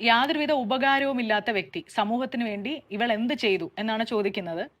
യാതൊരുവിധ ഉപകാരവും ഇല്ലാത്ത വ്യക്തി സമൂഹത്തിന് വേണ്ടി ഇവൾ എന്ത് ചെയ്തു എന്നാണ് ചോദിക്കുന്നത്.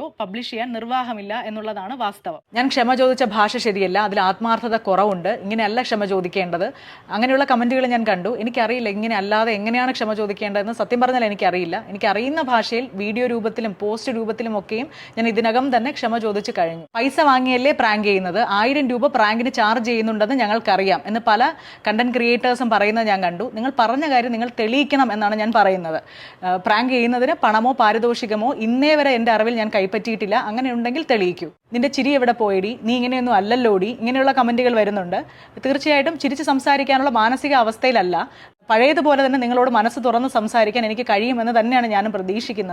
പബ്ലിഷ് ചെയ്യാൻ നിർവാഹമില്ല എന്നുള്ളതാണ് വാസ്തവം. ഞാൻ ക്ഷമ ചോദിച്ച ഭാഷ ശരിയല്ല അതിൽ ആത്മാർത്ഥത കുറവുണ്ട്. ഇങ്ങനെയല്ല ക്ഷമ ചോദിക്കേണ്ടത്. അങ്ങനെയുള്ള കമന്റുകൾ ഞാൻ കണ്ടു. എനിക്കറിയില്ല ഇങ്ങനെ അല്ലാതെ എങ്ങനെയാണ് ക്ഷമ ചോദിക്കേണ്ടതെന്ന്. സത്യം പറഞ്ഞാൽ എനിക്കറിയില്ല. എനിക്കറിയുന്ന ഭാഷയിൽ വീഡിയോ രൂപത്തിലും പോസ്റ്റ് രൂപത്തിലും ഒക്കെയും ഞാൻ ഇതിനകം തന്നെ ക്ഷമ ചോദിച്ചു കഴിഞ്ഞു. പൈസ വാങ്ങിയല്ലേ പ്രാങ്ക് ചെയ്യുന്നത്? ആയിരം രൂപ പ്രാങ്കിന് ചാർജ് ചെയ്യുന്നുണ്ടെന്ന് ഞങ്ങൾക്കറിയാം എന്ന് പല കണ്ടന്റ് ക്രിയേറ്റേഴ്സും പറയുന്നത് ഞാൻ കണ്ടു. നിങ്ങൾ പറഞ്ഞ കാര്യം നിങ്ങൾ തെളിയിക്കണം എന്നാണ് ഞാൻ പറയുന്നത്. പ്രാങ്ക് ചെയ്യുന്നതിന് പണമോ പാരിതോഷികമോ ഇന്നേ വരെ എന്റെ അറിവിൽ ഞാൻ കൈപ്പറ്റിയിട്ടില്ല. അങ്ങനെ ഉണ്ടെങ്കിൽ തെളിയിക്കൂ. നിന്റെ ചിരി എവിടെ പോയിടി? നീ ഇങ്ങനെയൊന്നും അല്ലല്ലോടി. ഇങ്ങനെയുള്ള കമന്റുകൾ വരുന്നുണ്ട്. തീർച്ചയായിട്ടും ചിരിച്ച് സംസാരിക്കാനുള്ള മാനസിക അവസ്ഥയിലല്ല. പഴയതുപോലെ തന്നെ നിങ്ങളോട് മനസ്സ് തുറന്ന് സംസാരിക്കാൻ എനിക്ക് കഴിയുമെന്ന് തന്നെയാണ് ഞാനും പ്രതീക്ഷിക്കുന്നത്.